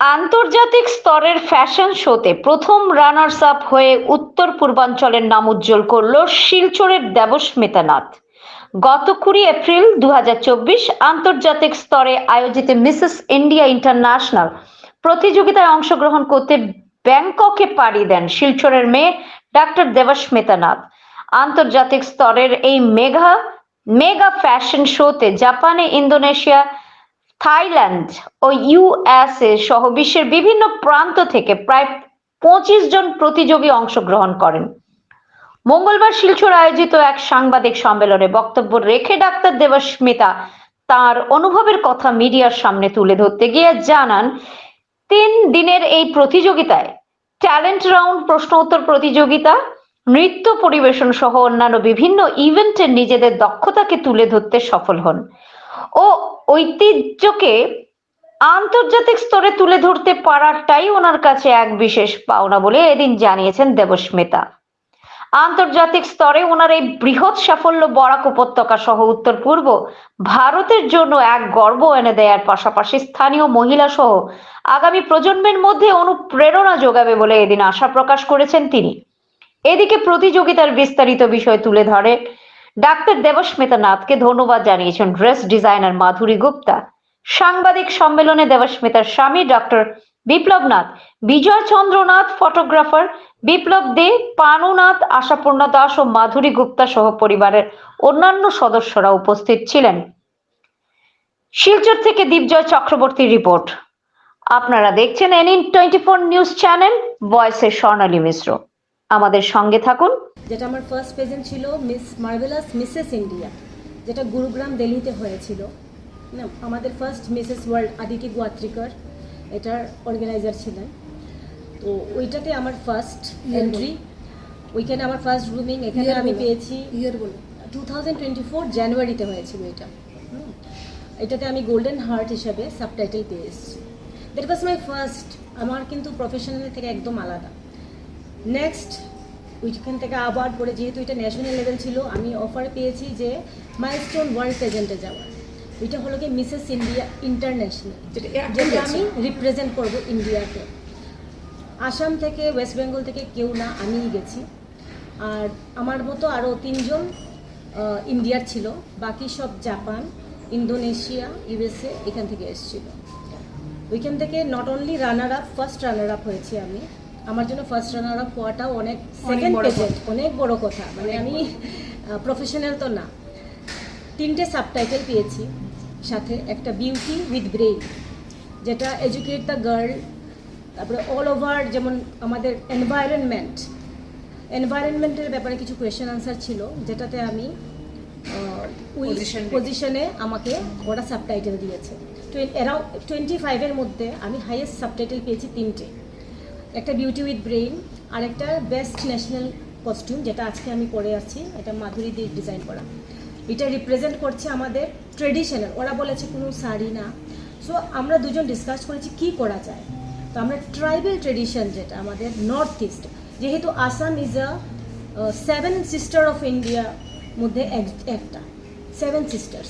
আন্তর্জাতিক স্তরের ফ্যাশন শোতে প্রথম রানার্স আপ হয়ে উত্তর পূর্বাঞ্চলের নাম উজ্জ্বল করল শিলচরের দেবস্মিতা নাথ গত কুড়ি এপ্রিল দুহাজার চব্বিশ আন্তর্জাতিক স্তরে আয়োজিত মিসেস ইন্ডিয়া ইন্টারন্যাশনাল প্রতিযোগিতায় অংশগ্রহণ করতে ব্যাংককে পাড়ি দেন শিলচরের মেয়ে ডাক্তার দেবস্মিতা নাথ আন্তর্জাতিক স্তরের এই মেঘা, মেগা ফ্যাশন শোতে জাপানে ইন্দোনেশিয়া থাইল্যান্ড ও ইউএসএ সহ বিশ্বের বিভিন্ন প্রান্ত থেকে প্রায় পঁচিশ জন প্রতিযোগী অংশগ্রহণ করেন। মঙ্গলবার শিলচর আয়োজিত এক সাংবাদিক সম্মেলনে বক্তব্য রেখে ডাক্তার দেবস্মিতা তার অনুভবের কথা মিডিয়ার সামনে তুলে ধরতে গিয়ে জানান, তিন দিনের এই প্রতিযোগিতায় ট্যালেন্ট রাউন্ড প্রশ্ন উত্তর প্রতিযোগিতা, নৃত্য পরিবেশন সহ অন্যান্য বিভিন্ন ইভেন্টে নিজেদের দক্ষতাকে তুলে ধরতে সফল হন। ও ঐতিহ্যকে আন্তর্জাতিক স্তরে তুলে ধরতে পারাটাই ওনার কাছে এক বিশেষ পাওনা বলে এদিন জানিয়েছেন দেবস্মিতা আন্তর্জাতিক স্তরে ওনার এই বৃহৎ সাফল্য বরাক উপত্যকা সহ উত্তর পূর্ব ভারতের জন্য এক গর্ব এনে দেওয়ার পাশাপাশি স্থানীয় মহিলা সহ আগামী প্রজন্মের মধ্যে অনুপ্রেরণা যোগাবে বলে এদিন আশা প্রকাশ করেছেন তিনি। এদিকে প্রতিযোগিতার বিস্তারিত বিষয় তুলে ধরে ডাক্তার দেবস্মিতা নাথকে ধন্যবাদ জানিয়েছেন ড্রেস ডিজাইনার মাধুরী গুপ্তা। সাংবাদিক সম্মেলনে দেবস্মিতার স্বামী ডক্টর বিপ্লব নাথ বিজয় চন্দ্রনাথ, ফটোগ্রাফার বিপ্লব দে, পানুনাথ, আশাপূর্ণা দাস ও মাধুরী গুপ্তা সহ পরিবারের অন্যান্য সদস্যরা উপস্থিত ছিলেন। শিলচর থেকে দীপজয় চক্রবর্তীর রিপোর্ট। আপনারা দেখছেন এনইন টোয়েন্টি ফোর নিউজ চ্যানেল, ভয়েসের স্বর্ণালী মিশ্র। আমাদের সঙ্গে থাকুন। যেটা আমার ফার্স্ট প্রেজেন্ট ছিল মিস মার্ভেলাস মিসেস ইন্ডিয়া যেটা গুরুগ্রাম দিল্লিতে হয়েছিল। না আমাদের first Mrs World Aditi Govitrikar এটার অর্গানাইজার ছিলেন। তো ওইটাতে আমার ফার্স্ট এন্ট্রি ওইখানে আমার ফার্স্ট গ্রুমিং এখানে আমি পেয়েছি ইয়ার বলো টু থাউজেন্ড টোয়েন্টি ফোর জানুয়ারিতে হয়েছিল এটা। হুম। এটাতে আমি গোল্ডেন হার্ট হিসাবে সাবটাইটেল পেয়ে এসেছি। দ্যাট ওয়াজ মাই ফার্স্ট আমার কিন্তু প্রফেশনাল থেকে একদম আলাদা। নেক্সট ওইখান থেকে আবার পরে যেহেতু এটা ন্যাশনাল লেভেল ছিল আমি অফার পেয়েছি যে মাইলস্টোন ওয়ার্ল্ড প্রেজেন্টে যাওয়ার। ওইটা হলো কি মিসেস ইন্ডিয়া ইন্টারন্যাশনাল যেটা যেটা আমি রিপ্রেজেন্ট করব ইন্ডিয়াকে আসাম থেকে ওয়েস্ট বেঙ্গল থেকে কেউ না আমিই গেছি। আর আমার মতো আরও তিনজন ইন্ডিয়ার ছিল। বাকি সব জাপান ইন্দোনেশিয়া ইউএসএ এখান থেকে এসেছিল। ওইখান থেকে not only runner up first runner up হয়েছি আমি। আমার জন্য ফার্স্ট রানার আপ হওয়াটাও অনেক সেকেন্ড অনেক বড় কথা। মানে আমি প্রফেশনাল তো না। তিনটে সাবটাইটেল পেয়েছি। সাথে একটা বিউটি উইথ ব্রেইন যেটা এডুকেট দ্য গার্ল তারপরে অল ওভার যেমন আমাদের এনভায়রনমেন্ট এনভায়রনমেন্টের ব্যাপারে কিছু কোয়েশ্চেন আনসার ছিল যেটাতে আমি ওই পজিশনে আমাকে ওরা সাবটাইটেল দিয়েছে। অ্যারাউন্ড টোয়েন্টি ফাইভের মধ্যে আমি হাইয়েস্ট সাবটাইটেল পেয়েছি তিনটে। একটা বিউটি উইথ ব্রেইন আর একটা বেস্ট ন্যাশনাল কস্টিউম যেটা আজকে আমি পরে আছি, এটা মাধুরী দিয়ে ডিজাইন করা। এটা রিপ্রেজেন্ট করছে আমাদের ট্রেডিশনাল ওরা বলেছে কোনো শাড়ি না। সো আমরা দুজন ডিসকাস করেছি কি করা যায়। তো আমরা ট্রাইবেল ট্রেডিশন যেটা, আমাদের নর্থ ইস্ট যেহেতু Assam is a seven sister of India মধ্যে এক- একটা সেভেন সিস্টার্স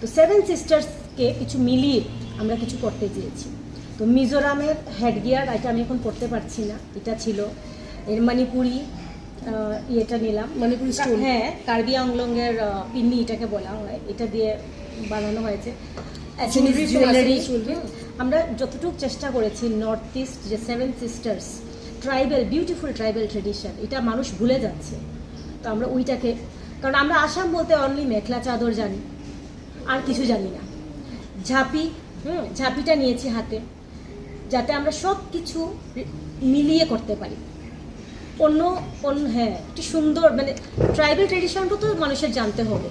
তো সেভেন সিস্টার্সকে কিছু মিলিয়ে আমরা কিছু করতে চেয়েছি। তো মিজোরামের হেডগিয়ার এটা আমি এখন পড়তে পারছি না এটা ছিল। এর মণিপুরি ইয়েটা নিলাম। মণিপুরি stone। হ্যাঁ কার্বি আংলংয়ের পিন্নি এটাকে বলা হয়। এটা দিয়ে বানানো হয়েছে। জুয়েলারি আমরা যতটুকু চেষ্টা করেছি নর্থ ইস্ট যে seven sisters tribal beautiful tribal tradition এটা মানুষ ভুলে যাচ্ছে। তো আমরা ওইটাকে কারণ আমরা আসাম বলতে অনলি মেখলা চাদর জানি আর কিছু জানি না। ঝাঁপি হুম ঝাঁপিটা নিয়েছি হাতে। যাতে আমরা সব কিছু মিলিয়ে করতে পারি। অন্য অন্য হ্যাঁ একটি সুন্দর মানে ট্রাইবাল ট্রেডিশনটা তো মানুষের জানতে হবে।